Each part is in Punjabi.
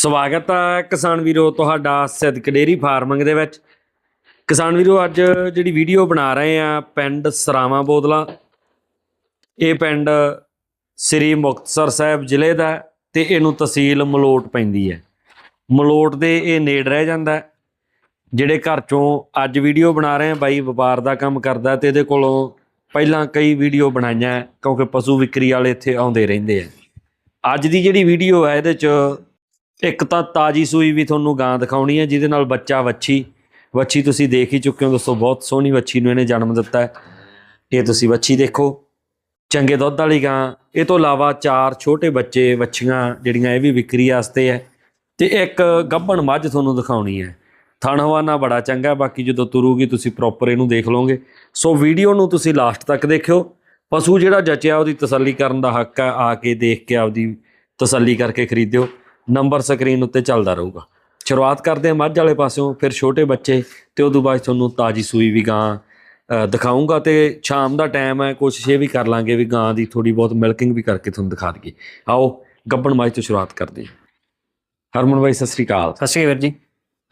ਸਵਾਗਤ ਹੈ ਕਿਸਾਨ ਵੀਰੋ ਤੁਹਾਡਾ ਸਿੱਧਕ ਡੇਰੀ ਫਾਰਮਿੰਗ ਦੇ ਵਿੱਚ। ਕਿਸਾਨ ਵੀਰੋ, ਅੱਜ ਜਿਹੜੀ ਵੀਡੀਓ ਬਣਾ ਰਹੇ ਆ ਪਿੰਡ ਸਰਾਵਾਂ ਬੋਦਲਾ, ਇਹ ਪਿੰਡ ਸ੍ਰੀ ਮੁਕਤਸਰ ਸਾਹਿਬ ਜ਼ਿਲ੍ਹੇ ਦਾ ਹੈ ਤੇ ਇਹਨੂੰ ਤਹਿਸੀਲ ਮਲੋਟ ਪੈਂਦੀ ਹੈ। ਮਲੋਟ ਦੇ ਇਹ ਨੇੜ ਰਹਿ ਜਾਂਦਾ ਜਿਹੜੇ ਘਰ ਚੋਂ ਅੱਜ ਵੀਡੀਓ ਬਣਾ ਰਹੇ ਆ, ਬਾਈ ਵਪਾਰ ਦਾ ਕੰਮ ਕਰਦਾ ਤੇ ਇਹਦੇ ਕੋਲੋਂ ਪਹਿਲਾਂ ਕਈ ਵੀਡੀਓ ਬਣਾਈਆਂ, ਕਿਉਂਕਿ ਪਸ਼ੂ ਵਿਕਰੀ ਵਾਲੇ ਇੱਥੇ ਆਉਂਦੇ ਰਹਿੰਦੇ ਆ। ਅੱਜ ਦੀ ਜਿਹੜੀ ਵੀਡੀਓ ਹੈ, ਇਹਦੇ ਚ ਇੱਕ ਤਾਂ ਤਾਜੀ ਸੂਈ ਵੀ ਤੁਹਾਨੂੰ ਗਾਂ ਦਿਖਾਉਣੀ ਹੈ, ਜਿਹਦੇ ਨਾਲ ਬੱਚਾ ਵੱਛੀ ਵੱਛੀ ਤੁਸੀਂ ਦੇਖ ਹੀ ਚੁੱਕੇ ਹੋ ਦੋਸਤੋ, ਬਹੁਤ ਸੋਹਣੀ ਵੱਛੀ ਨੂੰ ਇਹਨੇ ਜਨਮ ਦਿੱਤਾ ਹੈ। ਇਹ ਤੁਸੀਂ ਵੱਛੀ ਦੇਖੋ, ਚੰਗੇ ਦੁੱਧ ਵਾਲੀ ਗਾਂ। ਇਹ ਤੋਂ ਇਲਾਵਾ ਚਾਰ ਛੋਟੇ ਬੱਚੇ ਵੱਛੀਆਂ ਜਿਹੜੀਆਂ ਇਹ ਵੀ ਵਿਕਰੀ ਵਾਸਤੇ ਹੈ। ਤੇ ਇੱਕ ਗੱਭਣ ਮੱਝ ਤੁਹਾਨੂੰ ਦਿਖਾਉਣੀ ਹੈ। ਥਣ ਹਵਾਨਾ ਬੜਾ ਚੰਗਾ ਬਾਕੀ ਜਦੋਂ ਤੁਰੂਗੀ ਤੁਸੀਂ ਪ੍ਰੋਪਰ ਇਹਨੂੰ ਦੇਖ ਲਓਗੇ। ਸੋ ਵੀਡੀਓ ਨੂੰ ਤੁਸੀਂ ਲਾਸਟ ਤੱਕ ਦੇਖਿਓ। ਪਸ਼ੂ ਜਿਹੜਾ ਜਚਿਆ ਉਹਦੀ ਤਸੱਲੀ ਕਰਨ ਦਾ ਹੱਕ ਹੈ, ਆ ਕੇ ਦੇਖ ਕੇ ਆਪਦੀ ਤਸੱਲੀ ਕਰਕੇ ਖਰੀਦਿਓ। ਨੰਬਰ ਸਕਰੀਨ ਉੱਤੇ ਚੱਲਦਾ ਰਹੂਗਾ। ਸ਼ੁਰੂਆਤ ਕਰਦੇ ਹਾਂ ਮੱਝ ਵਾਲੇ ਪਾਸਿਓਂ ਫਿਰ ਛੋਟੇ ਬੱਚੇ ਤੇ ਉਦੋਂ ਬਾਅਦ ਤੁਹਾਨੂੰ ਤਾਜੀ ਸੂਈ ਵੀ ਗਾਂ ਅ, ਦਿਖਾਊਂਗਾ ਤੇ ਸ਼ਾਮ ਦਾ ਟਾਈਮ ਹੈ ਕੋਸ਼ਿਸ਼ ਇਹ ਵੀ ਕਰ ਲਾਂਗੇ ਵੀ ਗਾਂ ਦੀ ਥੋੜੀ ਬਹੁਤ ਮਿਲਕਿੰਗ ਵੀ ਕਰਕੇ ਤੁਹਾਨੂੰ ਦਿਖਾ ਦਈਏ। ਆਓ ਗੱਬਣ ਮੱਝ ਤੋਂ ਸ਼ੁਰੂਆਤ ਕਰਦੇ ਹਾਂ। ਹਰਮਨ ਬਾਈ ਸਤਿ ਸ੍ਰੀ ਅਕਾਲ। ਸਤਿ ਸ਼੍ਰੀ ਅਕਾਲ ਜੀ।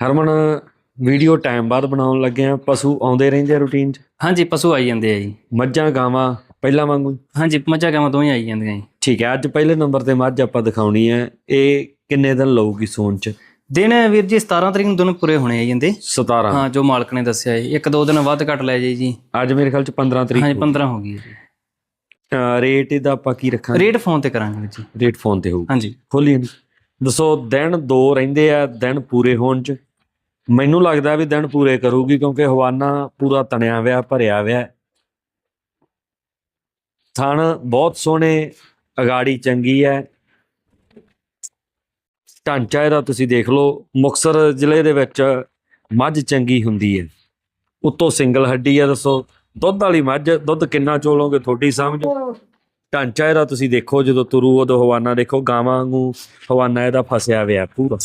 ਹਰਮਨ ਵੀਡੀਓ ਟਾਈਮ ਬਾਅਦ ਬਣਾਉਣ ਲੱਗੇ ਆ ਪਸ਼ੂ ਆਉਂਦੇ ਰਹਿੰਦੇ ਆ ਰੂਟੀਨ 'ਚ? ਹਾਂਜੀ ਪਸ਼ੂ ਆਈ ਜਾਂਦੇ ਆ ਜੀ। ਮੱਝਾਂ ਗਾਵਾਂ ਪਹਿਲਾਂ ਵਾਂਗੂ? ਹਾਂਜੀ ਮੱਝਾਂ ਗਾਵਾਂ ਦੋਵੇਂ ਆਈ ਜਾਂਦੀਆਂ ਜੀ। ਠੀਕ ਹੈ ਅੱਜ ਪਹਿਲੇ ਨੰਬਰ ਤੇ ਮੱਝ ਆਪਾਂ ਦਿਖਾਉਣੀ ਹੈ। ਇਹ ਕਿੰਨੇ ਦਿਨ ਲਊਗੀ ਸੂਣ 'ਚ? ਦਿਨ ਵੀਰ ਜੀ 17 ਤਰੀਕ ਨੂੰ ਦੋਨੋਂ ਪੂਰੇ ਹੋਣੇ ਆ ਜਾਂਦੇ 17 ਹਾਂ ਜੋ ਮਾਲਕ ਨੇ ਦੱਸਿਆ ਜੀ। ਇੱਕ ਦੋ ਦਿਨ ਵੱਧ ਘੱਟ ਲੈ ਜਾਈ ਜੀ। ਅੱਜ ਮੇਰੇ ਖਿਆਲ 'ਚ 15 ਤਰੀਕ ਹਾਂਜੀ 15 ਹੋ ਗਈ ਹੈ ਜੀ। ਰੇਟ ਇਹਦਾ ਆਪਾਂ ਕੀ ਰੱਖਾਂਗੇ? ਰੇਟ ਫੋਨ ਤੇ ਕਰਾਂਗੇ ਜੀ। ਰੇਟ ਫੋਨ ਤੇ ਹੋਊਗਾ। ਹਾਂਜੀ। ਖੋਲੀ ਇਹਨੂੰ। ਦੱਸੋ ਦਿਨ ਦੋ ਰਹਿੰਦੇ ਆ ਦਿਨ ਪੂਰੇ ਹੋਣ 'ਚ। ਮੈਨੂੰ ਲੱਗਦਾ ਵੀ ਦਿਨ ਪੂਰੇ ਕਰੂਗੀ ਕਿਉਂਕਿ ਹਵਾਨਾ ਪੂਰਾ ਤਣਿਆ ਹੋਇਆ ਭਰਿਆ ਹੋਇਆ ਹੈ। ਥਣ ਬਹੁਤ ਸੋਹਣੇ ਅਗਾੜੀ ਚੰਗੀ ਹੈ। ਢਾਂਚਾ ਇਹਦਾ ਤੁਸੀਂ ਦੇਖ ਲਓ, ਮੁਕਸਰ ਜ਼ਿਲ੍ਹੇ ਦੇ ਵਿੱਚ ਮੱਝ ਚੰਗੀ ਹੁੰਦੀ ਹੈ। ਉੱਤੋਂ ਸਿੰਗਲ ਹੱਡੀ ਹੈ ਦੱਸੋ, ਦੁੱਧ ਵਾਲੀ ਮੱਝ, ਦੁੱਧ ਕਿੰਨਾ ਚੋਲੋਗੇ ਤੁਹਾਡੀ ਸਮਝ? ਢਾਂਚਾ ਇਹਦਾ ਤੁਸੀਂ ਦੇਖੋ, ਜਦੋਂ ਤੁਰੂ ਉਦੋਂ ਹਵਾਨਾ ਦੇਖੋ, ਗਾਵਾਂ ਨੂੰ ਹਵਾਨਾ ਇਹਦਾ ਫਸਿਆ ਹੋਇਆ ਪੂਰਾ।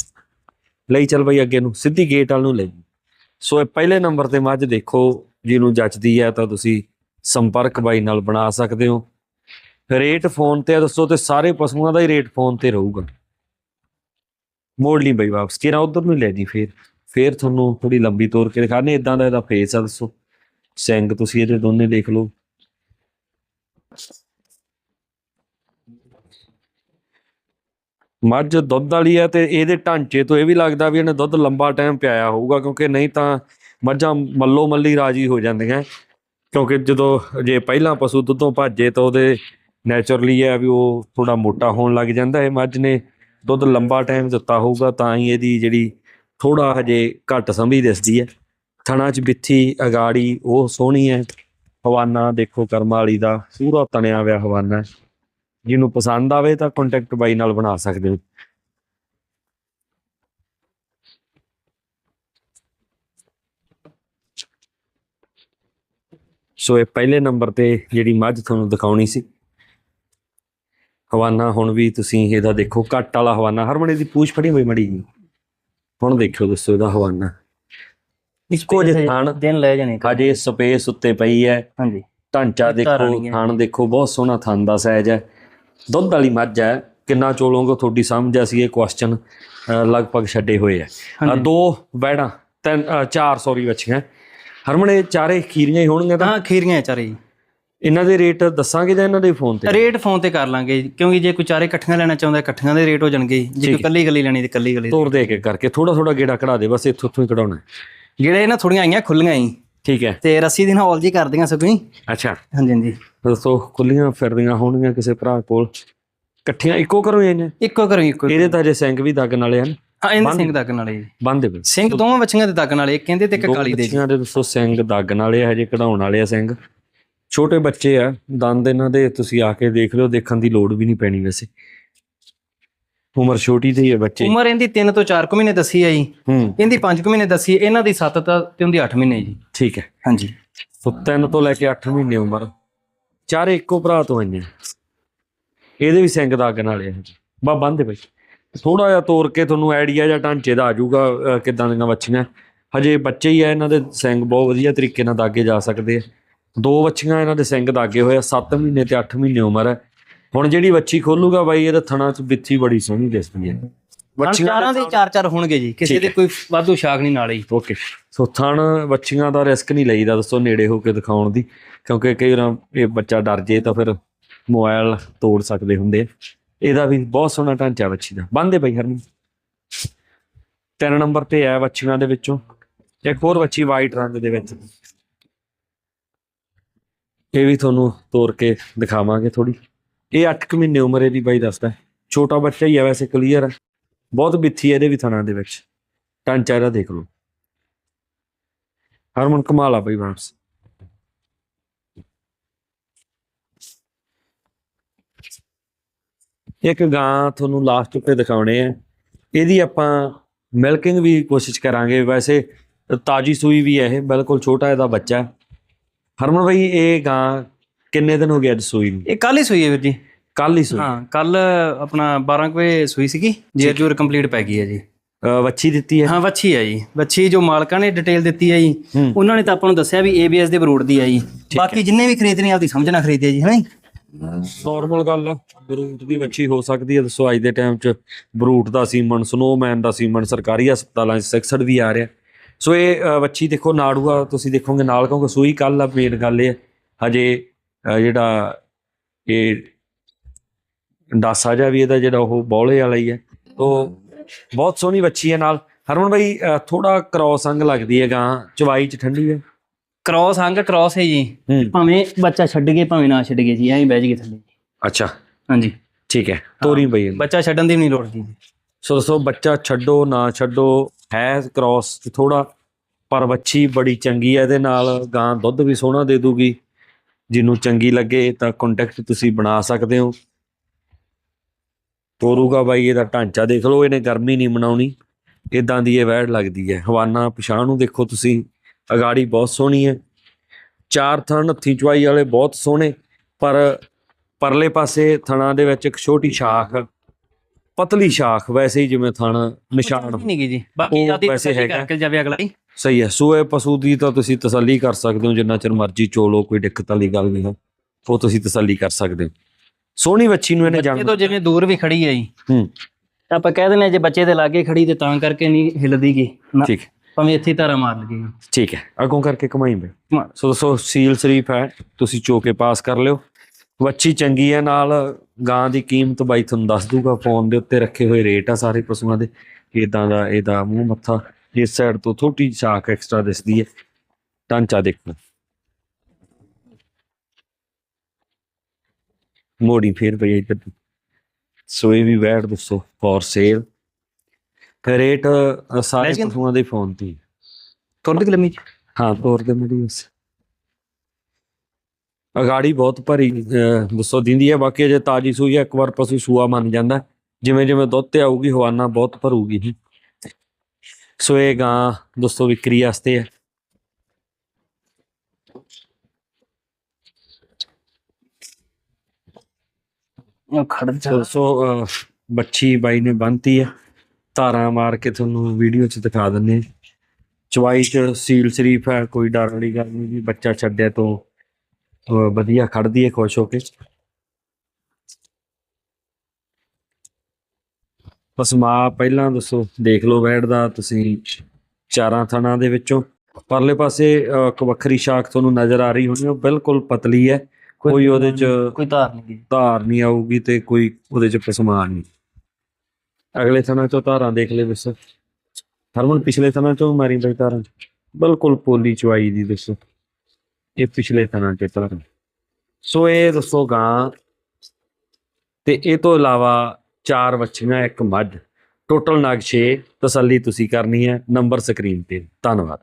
ਲਈ ਚੱਲ ਬਈ ਅੱਗੇ ਨੂੰ, ਸਿੱਧੀ ਗੇਟ ਵੱਲ ਨੂੰ ਲੈ ਸੋ ਇਹ ਪਹਿਲੇ ਨੰਬਰ ਤੇ ਮੱਝ ਦੇਖੋ, ਜਿਹਨੂੰ ਜੱਚਦੀ ਹੈ ਤਾਂ ਤੁਸੀਂ ਸੰਪਰਕ ਬਾਈ ਨਾਲ ਬਣਾ ਸਕਦੇ ਹੋ। ਰੇਟ ਫੋਨ ਤੇ ਆ ਦੱਸੋ ਤੇ ਸਾਰੇ ਪਸ਼ੂਆਂ ਦਾ ਹੀ ਰੇਟ ਫੋਨ ਤੇ ਰਹੂਗਾ। ਮੋੜ ਲਈ ਬਈ ਵਾਪਸ ਕਿਰਾ ਉਧਰ ਨੂੰ ਲੈ ਜੀ ਫੇਰ ਫੇਰ ਤੁਹਾਨੂੰ ਥੋੜੀ ਲੰਬੀ ਤੋਰ ਕੇ ਦਿਖਾਣੇ ਇਦਾਂ ਦਾ ਇਹਦਾ ਫੇਸ ਆ ਦੱਸੋ। ਸਿੰਘ ਤੁਸੀਂ ਇਹਦੇ ਦੋਨੇ ਦੇਖ ਲਓ। ਮੱਝ ਦੁੱਧ ਵਾਲੀ ਹੈ ਤੇ ਇਹਦੇ ਢਾਂਚੇ ਤੋਂ ਇਹ ਵੀ ਲੱਗਦਾ ਵੀ ਇਹਨੇ ਦੁੱਧ ਲੰਬਾ ਟਾਈਮ ਪਿਆਇਆ ਹੋਊਗਾ, ਕਿਉਂਕਿ ਨਹੀਂ ਤਾਂ ਮੱਝਾਂ ਮੱਲੋ ਮੱਲੀ ਰਾਜੀ ਹੋ ਜਾਂਦੀਆਂ। ਕਿਉਂਕਿ ਜਦੋਂ ਜੇ ਪਹਿਲਾਂ ਪਸ਼ੂ ਦੁੱਧੋਂ ਭੱਜੇ ਤਾਂ ਉਹਦੇ ਨੇਚਰਲੀ ਹੈ ਵੀ ਉਹ ਥੋੜਾ ਮੋਟਾ ਹੋਣ ਲੱਗ ਜਾਂਦਾ। ਹੈ ਮੱਝ ਨੇ ਦੁੱਧ ਲੰਬਾ ਟਾਈਮ ਦਿੱਤਾ ਹੋਊਗਾ ਤਾਂ ਹੀ ਇਹਦੀ ਜਿਹੜੀ ਥੋੜਾ ਹਜੇ ਘੱਟ ਸੰਭੀ ਦਿਸਦੀ ਹੈ। ਥਣਾ ਚ ਬਿੱਥੀ ਅਗਾੜੀ, ਉਹ ਸੋਹਣੀ ਹੈ। ਹਵਾਨਾ ਦੇਖੋ ਕਰਮਾਲੀ ਦਾ, ਪੂਰਾ ਤਣਿਆ ਹੋਇਆ ਹਵਾਨਾ। ਹੈ ਜਿਹਨੂੰ ਪਸੰਦ ਆਵੇ ਤਾਂ ਕੰਟੈਕਟ ਬਾਈ ਨਾਲ ਬਣਾ ਸਕਦੇ ਹੋ। ਸੋ ਇਹ ਪਹਿਲੇ ਨੰਬਰ ਤੇ ਜਿਹੜੀ ਮੱਝ ਤੁਹਾਨੂੰ ਦਿਖਾਉਣੀ ਸੀ। ਹਵਾਨਾ ਹੁਣ ਵੀ ਤੁਸੀਂ ਇਹਦਾ ਦੇਖੋ ਕੱਟ ਵਾਲਾ ਹਵਾਨਾ। ਹਰਮਣੇ ਦੀ ਪੂਛ ਫੜੀ ਹੋਈ ਮੜੀ ਜੀ ਹੁਣ ਦੇਖਿਓ ਦੱਸੋ ਇਹਦਾ ਹਵਾਨਾ। ਇੱਕੋ ਜਿਹੇ ਥਣ ਦਿਨ ਲੈ ਜਾਣੇ। ਹਜੇ ਸਪੇਸ ਉੱਤੇ ਪਈ ਹੈ। ਹਾਂਜੀ। ਢਾਂਚਾ ਦੇਖੋ ਹੈ। ਥਣ ਦੇਖੋ ਬਹੁਤ ਸੋਹਣਾ ਥਣ ਦਾ ਸਾਈਜ਼ ਹੈ। ਦੁੱਧ ਵਾਲੀ ਮੱਝ ਹੈ। ਕਿੰਨਾ ਚੋਲੋਗੇ ਤੁਹਾਡੀ ਸਮਝ ਆ ਸੀ ਇਹ ਕੁਐਸਚਨ ਲਗਭਗ ਛੱਡੇ ਹੋਏ ਆ ਹਾਂਜੀ। ਦੋ ਬੈੜਾਂ ਤਿੰਨ ਚਾਰ ਸੌਰੀ ਬੱਚੀਆਂ ਹਰਮਣੇ ਚਾਰੇ ਖੀਰੀਆਂ ਹੀ ਹੋਣਗੀਆਂ ਤਾਂ? ਹਾਂ ਖੀਰੀਆਂ ਚਾਰੇ ਇਹਨਾਂ ਦੇ ਰੇਟ ਦੱਸਾਂਗੇ ਜਾਂ ਇਹਨਾਂ ਦੇ ਫੋਨ ਤੇ? ਰੇਟ ਫੋਨ ਤੇ ਕਰ ਲਾਂਗੇ ਕਿਉਂਕਿ ਜੇ ਕੋਈ ਚਾਰੇ ਇਕੱਠੀਆਂ ਲੈਣਾ ਚਾਹੁੰਦਾ ਇਕੱਠੀਆਂ ਦੇ ਰੇਟ ਹੋ ਜਾਣਗੇ ਜੇ। ਕੋਈ ਕੱਲੀ ਕੱਲੀ ਲੈਣੀ ਤੇ ਕੱਲੀ ਕੱਲੀ। ਤੋਰ ਦੇ ਕੇ ਕਰਕੇ ਥੋੜਾ ਥੋੜਾ ਗੇੜਾ ਕਢਾ ਦੇ ਬਸ ਇੱਥੋਂ ਇੱਥੋਂ ਹੀ ਕਢਾਉਣਾ। ਜਿਹੜੇ ਨਾ ਥੋੜੀਆਂ ਆਈਆਂ ਖੁੱਲੀਆਂ ਹੀ। ਠੀਕ ਹੈ। ਤੇ ਰੱਸੀ ਦੀ ਨਾਲ ਹੌਲ ਜੀ ਕਰਦੀਆਂ ਸਗੋਂ ਅੱਛਾ। ਹਾਂਜੀ ਹਾਂਜੀ। ਦੋਸਤੋ ਖੁੱਲੀਆਂ ਫਿਰਦੀਆਂ ਹੋਣਗੀਆਂ ਕਿਸੇ ਭਰਾ ਕੋਲ? ਇਕੱਠੀਆਂ ਇੱਕੋ ਕਰੋ ਇਹਨੇ ਇੱਕੋ ਕਰੋ ਇੱਕੋ ਇਹਦੇ ਤਾਂ ਜੇ ਸਿੰਘ ਵੀ ਦਗਨ ਵਾਲੇ ਹਨ। ਹਾਂ ਇਹਨਾਂ ਸਿੰਘ ਦਾਗਣ ਵਾਲੇ ਜੀ। ਬੰਦ ਦੇ ਸਿੰਘ ਦੋਵਾਂ ਬੱਚੀਆਂ ਦੇ ਦਾਗਣ ਵਾਲੇ ਕਹਿੰਦੇ ਤੇ ਇੱਕ ਕਾਲੀ ਦੇ ਜੀ। ਬੱਚਿਆਂ ਦੇ ਦੋਸਤੋ ਸਿੰਘ ਦਾਗਣ ਵਾਲੇ ਆ ਹਜੇ ਕਢਾਉਣ ਵਾਲੇ ਆ ਸਿੰਘ। ਛੋਟੇ ਬੱਚੇ ਆ ਦੰਦ ਇਹਨਾਂ ਦੇ ਤੁਸੀਂ ਆ ਕੇ ਦੇਖ ਲਿਓ ਦੇਖਣ ਦੀ ਲੋੜ ਵੀ ਨਹੀਂ ਪੈਣੀ ਵੈਸੇ। ਉਮਰ ਛੋਟੀ ਤੇ ਹੀ ਹੈ ਬੱਚੇ ਉਮਰ ਇਹਦੀ 3 ਤੋਂ 4 ਕੁ ਮਹੀਨੇ ਦੱਸੀ ਜੀ। ਹੂੰ। ਇਹਦੀ 5 ਕੁ ਮਹੀਨੇ ਦੱਸੀ ਹੈ, ਇਹਨਾਂ ਦੀ 7 ਤਾਂ ਤੇ ਉਹਦੀ 8 ਮਹੀਨੇ ਜੀ। ਠੀਕ ਹੈ। ਹਾਂਜੀ। ਸੋ ਤਿੰਨ ਤੋਂ ਲੈ ਕੇ 8 ਮਹੀਨੇ ਉਮਰ। ਚਾਰੇ ਇੱਕੋ ਭਰਾ ਤੋਂ ਆਈਆਂ ਇਹਦੇ ਵੀ ਸਿੰਘ ਦਾਗਣ ਵਾਲੇ ਆ ਬਾ ਬੰਦੇ ਬਈ। ਥੋੜਾ ਜਿਹਾ ਤੋੜ ਕੇ ਤੁਹਾਨੂੰ ਆਈਡੀਆ ਜਾਂ ਢਾਂਚੇ ਦਾ ਆ ਜਾਊਗਾ ਕਿਦਾਂ ਦੀਆਂ ਬੱਚੀਆਂ ਹਜੇ ਬੱਚੇ ਹੀ ਆ ਇਹਨਾਂ ਦੇ ਸਿੰਘ ਬਹੁਤ ਵਧੀਆ ਤਰੀਕੇ ਨਾਲ ਦਾਗੇ ਜਾ ਸਕਦੇ ਆ। ਦੋ ਬੱਚੀਆਂ ਇਹਨਾਂ ਦੇ ਸਿੰਘ ਦਾਗੇ ਹੋਏ ਆ 7 ਮਹੀਨੇ ਤੇ 8 ਮਹੀਨੇ ਉਮਰ ਹੈ। ਹੁਣ ਜਿਹੜੀ ਬੱਚੀ ਖੋਲੂਗਾ ਬਾਈ ਇਹਦੇ ਥਣਾ 'ਚ ਬਿੱਥੀ ਬੜੀ ਸੋਹਣੀ ਦਿਸਦੀ ਹੈ। ਵੱਛੀਆਂ ਚਾਰਾਂ ਦੇ ਚਾਰ ਚਾਰ ਹੋਣਗੇ ਜੀ ਕਿਸੇ ਦੇ। ਕੋਈ ਵਾਧੂ ਸ਼ਾਕ ਨਹੀਂ ਨਾਲ ਹੀ। ਓਕੇ ਸੋ ਥਣ ਵੱਛੀਆਂ ਦਾ ਰਿਸਕ ਨਹੀਂ ਲਈਦਾ ਦੱਸੋ ਨੇੜੇ ਹੋ ਕੇ ਦਿਖਾਉਣ ਦੀ ਕਿਉਂਕਿ ਕਈ ਵਾਰ ਇਹ ਬੱਚਾ ਡਰ ਜੇ ਤਾਂ ਫਿਰ ਮੋਬਾਈਲ ਤੋੜ ਸਕਦੇ ਹੁੰਦੇ। ਇਹਦਾ ਵੀ ਬਹੁਤ ਸੋਹਣਾ ਢਾਂਚਾ ਵੱਛੀ ਦਾ। ਬੰਦੇ ਬਈ ਹਰਮਨ। ਤਿੰਨ ਨੰਬਰ ਤੇ ਹੈ ਵੱਛੀਆਂ ਦੇ ਵਿੱਚੋਂ। ਇੱਕ ਹੋਰ ਵੱਛੀ ਵਾਈਟ ਰੰਗ ਦੇ ਵਿੱਚ। ਇਹ ਵੀ ਤੁਹਾਨੂੰ ਤੋੜ ਕੇ ਦਿਖਾਵਾਂਗੇ ਥੋੜੀ ਇਹ 8 ਕੁ ਮਹੀਨੇ ਉਮਰ ਇਹਦੀ ਬਾਈ ਦੱਸਦਾ ਛੋਟਾ ਬੱਚਾ ਹੀ ਹੈ ਵੈਸੇ ਕਲੀਅਰ ਹੈ। ਬਹੁਤ ਬਿੱਥੀ ਹੈ ਇਹਦੇ ਵੀ ਥਣਾਂ ਦੇ ਵਿੱਚ। ਢਾਂਚਾ ਇਹਦਾ ਦੇਖ ਲਓ। ਹਰਮਨ ਕਮਾਲ ਆ ਬਈ ਵਾਪਸ। ਇੱਕ ਗਾਂ ਤੁਹਾਨੂੰ ਲਾਸਟ ਉੱਤੇ ਦਿਖਾਉਣੇ ਆ। ਇਹਦੀ ਆਪਾਂ ਮਿਲਕਿੰਗ ਵੀ ਕੋਸ਼ਿਸ਼ ਕਰਾਂਗੇ। ਵੈਸੇ ਤਾਜੀ ਸੂਈ ਵੀ ਹੈ ਇਹ। ਬਿਲਕੁਲ ਛੋਟਾ ਇਹਦਾ ਬੱਚਾ। ਹਰਮਨ ਬਈ ਇਹ ਗਾਂ ਕਿੰਨੇ ਦਿਨ ਹੋ ਗਏ ਅੱਜ ਸੂਈ ਨੂੰ? ਇਹ ਕੱਲ ਹੀ ਸੂਈ ਹੈ ਵੀਰ ਜੀ। ਕੱਲ ਹੀ ਸੂਈ? ਹਾਂ ਕੱਲ ਆਪਣਾ 12 ਕੁ ਵਜੇ ਸੂਈ ਸੀਗੀ। ਜੇਰ ਜੂਰ ਕੰਪਲੀਟ ਪੈ ਗਈ ਹੈ ਜੀ। ਵੱਛੀ ਦਿੱਤੀ ਹੈ? ਹਾਂ ਵੱਛੀ ਹੈ ਜੀ। ਵੱਛੀ ਜੋ ਮਾਲਕਾਂ ਨੇ ਡਿਟੇਲ ਦਿੱਤੀ ਹੈ ਜੀ। ਉਹਨਾਂ ਨੇ ਤਾਂ ਆਪਾਂ ਨੂੰ ਦੱਸਿਆ ਵੀ ABS ਦੇ ਬਰੂਡ ਦੀ ਹੈ ਜੀ। ਬਾਕੀ ਜਿੰਨੇ ਵੀ ਖਰੀਦਣੇ ਆਪਦੀ ਸਮਝ ਨਾਲ ਖਰੀਦੇ ਜੀ ਹੈ ਨਾ ਨਾਰਮਲ ਗੱਲ ਆ। ਬਰੂਟ ਦੀ ਵੱਛੀ ਹੋ ਸਕਦੀ ਹੈ। ਦੱਸੋ ਅੱਜ ਦੇ ਟਾਈਮ 'ਚ ਬਰੂਟ ਦਾ ਸੀਮਨ ਸਨੋਮੈਨ ਦਾ ਸੀਮਨ ਸਰਕਾਰੀ ਹਸਪਤਾਲਾਂ 'ਚ ਸਿਕਸਡ ਵੀ ਆ ਰਿਹਾ। ਸੋ ਇਹ ਵੱਛੀ ਦੇਖੋ ਨਾੜੂਆ ਤੁਸੀਂ ਦੇਖੋਗੇ ਨਾਲ ਕਿਉਂਕਿ ਸੂਈ ਕੱਲ ਆ ਮੇਨ ਗੱਲ ਇਹ। ਹਜੇ ਜਿਹੜਾ ਇਹ ਡਾਸਾ ਜਿਹਾ ਵੀ ਇਹਦਾ ਜਿਹੜਾ ਉਹ ਬੌਲੇ ਵਾਲਾ ਹੀ ਹੈ। ਤੋ ਬਹੁਤ ਸੋਹਣੀ ਵੱਛੀ ਹੈ ਨਾਲ। ਹਰਮਨ ਭਾਈ ਥੋੜਾ ਕ੍ਰੋਸ ਅੰਗ ਲੱਗਦੀ ਹੈ ਗਾਂ ਚਵਾਈ 'ਚ ਠੰਡੀ ਹੈ? ਕ੍ਰਾਸ ਅੰਗ ਕ੍ਰਾਸ ਹੈ ਜੀ। ਭਾਵੇਂ ਬੱਚਾ ਛੱਡ ਗਏ ਭਾਵੇਂ ਨਾ ਛੱਡ ਗਏ ਜੀ ਐਂ ਬਹਿ ਜਗੇ ਥੱਲੇ। ਅੱਛਾ। ਹਾਂਜੀ। ਠੀਕ ਹੈ ਤੋਰੀ ਇਹਨੂੰ। ਬੱਚਾ ਛੱਡਣ ਦੀ ਨਹੀਂ ਲੋੜ ਜੀ। ਸੋ ਦੋਸਤੋ ਬੱਚਾ ਛੱਡੋ ਨਾ ਛੱਡੋ ਹੈ ਕ੍ਰਾਸ ਥੋੜਾ ਪਰ ਵੱਛੀ ਬੜੀ ਚੰਗੀ ਹੈ ਇਹਦੇ ਨਾਲ ਗਾਂ ਦੁੱਧ ਵੀ ਸੋਹਣਾ ਦੇ ਦੂਗੀ। ਜਿਹਨੂੰ ਚੰਗੀ ਲੱਗੇ ਤਾਂ ਕੰਟੈਕਟ ਤੁਸੀਂ ਬਣਾ ਸਕਦੇ ਹੋ। ਤੋਰੂਗਾ ਬਾਈ, ਇਹਦਾ ਢਾਂਚਾ ਦੇਖ ਲਓ, ਇਹਨੇ ਗਰਮੀ ਨਹੀਂ ਮਨਾਉਣੀ। ਇਦਾਂ ਦੀ ਇਹ ਵਹਿੜ ਲੱਗਦੀ ਹੈ। ਹਵਾਨਾ ਪਛਾਣ ਨੂੰ ਦੇਖੋ ਤੁਸੀਂ, ਅਗਾੜੀ ਬਹੁਤ ਸੋਹਣੀ ਹੈ। ਚਾਰ ਥਣ ਹੱਥੀ ਚਵਾਈ ਵਾਲੇ ਬਹੁਤ ਸੋਹਣੇ, ਪਰ ਪਰਲੇ ਪਾਸੇ ਥਣਾ ਦੇ ਵਿੱਚ ਇੱਕ ਛੋਟੀ ਸ਼ਾਖ ਪਤਲੀ ਸ਼ਾਖ ਵੈਸੇ ਹੀ ਜਿਵੇਂ ਥਣ ਨਿਸ਼ਾਨ ਨਹੀਂ ਗਈ ਜੀ। ਬਾਕੀ ਜ਼ਿਆਦਾ ਵੈਸੇ ਹੈਗਾ। ਕਰਕੇ ਜਾਵੇ ਅਗਲਾ ਹੀ ਸਹੀ ਹੈ ਸੋ ਇਹ ਪਸ਼ੂ ਦੀ ਤਾਂ ਤੁਸੀਂ ਤਸੱਲੀ ਕਰ ਸਕਦੇ ਹੋ ਜਿੰਨਾ ਚਿਰ ਮਰਜ਼ੀ ਚੋਲੋ ਕੋਈ ਦਿੱਕਤ ਵਾਲੀ ਗੱਲ ਨਹੀਂ ਹੈ। ਉਹ ਤੁਸੀਂ ਤਸੱਲੀ ਕਰ ਸਕਦੇ ਹੋ। ਸੋਹਣੀ ਵੱਛੀ ਨੂੰ ਇਹਨੇ ਬੱਚੇ ਜਾਣ ਤੋਂ ਜਿਵੇਂ ਦੂਰ ਵੀ ਖੜੀ ਹੈ ਜੀ। ਹੂੰ। ਆਪਾਂ ਕਹਿ ਦਿੰਦੇ ਜੇ ਬੱਚੇ ਦੇ ਲਾਗੇ ਖੜੀ ਤੇ ਤਾਂ ਕਰਕੇ ਨਹੀਂ ਹਿਲਦੀ ਗੀ। ਠੀਕ। ਭਾਵੇਂ ਇੱਥੇ ਧਾਰਾ ਮਾਰ ਲਗੀ ਠੀਕ ਹੈ ਅੱਗੋਂ ਕਰਕੇ ਕਮਾਈ ਬਈ। ਸੋ ਦੋਸਤੋ ਸੀਲ ਸ਼ਰੀਫ ਹੈ ਤੁਸੀਂ ਚੋਕੇ ਪਾਸ ਕਰ ਲਿਓ। ਵੱਛੀ ਚੰਗੀ ਹੈ ਨਾਲ ਗਾਂ ਦੀ ਕੀਮਤ ਬਾਈ ਤੁਹਾਨੂੰ ਦੱਸ ਦੂਗਾ ਫੋਨ ਦੇ ਉੱਤੇ ਰੱਖੇ ਹੋਏ ਰੇਟ ਆ ਸਾਰੇ ਪਸ਼ੂਆਂ ਦੇ ਇਦਾਂ ਦਾ ਇਹਦਾ ਮੂੰਹ ਮੱਥਾ ਇਸ ਸਾਈਡ ਤੋਂ ਥੋੜੀ ਸ਼ਾਖ ਐਕਸਟਰਾ ਦਿਸਦੀ ਹੈ ਢਾਂਚਾ ਦੇਖੋ ਮੋੜੀ ਫੇਰ ਪਈ ਇੱਧਰ। ਸੋ ਇਹ ਵੀ ਵੈਟ ਦੱਸੋ ਫॉर ਸੇਲ ਰੇਟ ਸਾਰੇ। ਪਸ਼ੂਆਂ ਦੇ ਫੋਨ ਤੇ ਹੀ। ਥੋੜੀ ਲੰਮੀ ਜੀ ਹਾਂ ਤੋਰ ਦੇ ਮੇਰੀ ਉਸ ਅਗਾੜੀ ਬਹੁਤ ਭਰੀ ਦੱਸੋ ਦਿੰਦੀ ਹੈ। ਬਾਕੀ ਜੇ ਤਾਜੀ ਸੂਈ ਹੈ ਇੱਕ ਵਾਰ ਪਸ਼ੂ ਸੂਆ ਮੰਨ ਜਾਂਦਾ। ਜਿਵੇਂ ਜਿਵੇਂ ਦੁੱਧ ਤੇ ਆਊਗੀ ਹਵਾਨਾ ਬਹੁਤ ਭਰੂਗੀ। ਜੀ ਸੋ ਇਹ ਗਾਂ ਦੋਸਤੋ ਵਿਕਰੀ ਵਾਸਤੇ ਹੈ। ਉਹ ਖੜ ਸੋ ਸੋ ਬੱਚੀ ਬਾਈ ਨੇ ਬੰਨਤੀ ਹੈ। ਧਾਰਾਂ ਮਾਰ ਕੇ ਤੁਹਾਨੂੰ ਵੀਡੀਓ 'ਚ ਦਿਖਾ ਦਿੰਨੇ। ਚਵਾਈ 'ਚ ਸੀਲ ਸ਼ਰੀਫ ਹੈ ਕੋਈ ਡਰ ਵਾਲੀ ਗੱਲ ਨਹੀਂ ਜੀ ਬੱਚਾ ਛੱਡਿਆ ਤੋਂ। ਵਧੀਆ ਖੜਦੀ ਹੈ ਖੁਸ਼ ਹੋ ਕੇ। ਬਸ ਮਾਂ ਪਹਿਲਾਂ ਦੱਸੋ ਦੇਖ ਲਓ ਬੈਠਦਾ ਤੁਸੀਂ ਚਾਰਾਂ ਥਣਾਂ ਦੇ ਵਿੱਚੋਂ। ਪਰਲੇ ਪਾਸੇ ਇੱਕ ਵੱਖਰੀ ਸ਼ਾਖ ਤੁਹਾਨੂੰ ਨਜ਼ਰ ਆ ਰਹੀ ਹੋਣੀ ਉਹ ਬਿਲਕੁਲ ਪਤਲੀ ਹੈ। ਕੋਈ ਉਹਦੇ 'ਚ ਕੋਈ ਧਾਰ ਨਹੀਂ ਧਾਰ ਨਹੀਂ ਆਊਗੀ ਤੇ ਕੋਈ ਉਹਦੇ ਚ ਪਸਮਾਨ ਨਹੀਂ। ਅਗਲੇ ਥਣਾ ਚੋਂ ਧਾਰਾਂ ਦੇਖ ਲੈ ਬਸ ਹਰਮਨ ਪਿਛਲੇ ਥਣਾ ਚੋਂ ਮਾਰੀ ਬਈ ਧਾਰਾਂ। ਬਿਲਕੁਲ ਪੋਲੀ ਚਵਾਈ ਦੀ ਦੱਸੋ। ਇਹ ਪਿਛਲੇ ਥਣਾ ਚ ਧਾਰਾਂ ਸੋ ਇਹ ਦੱਸੋ ਗਾਂ, ਤੇ ਇਹ ਤੋਂ ਇਲਾਵਾ ਚਾਰ ਵੱਛੀਆਂ, ਇੱਕ ਮੱਝ। ਟੋਟਲ ਨਗ 6 ਤਸੱਲੀ ਤੁਸੀਂ ਕਰਨੀ ਹੈ ਨੰਬਰ ਸਕਰੀਨ ਤੇ। ਧੰਨਵਾਦ।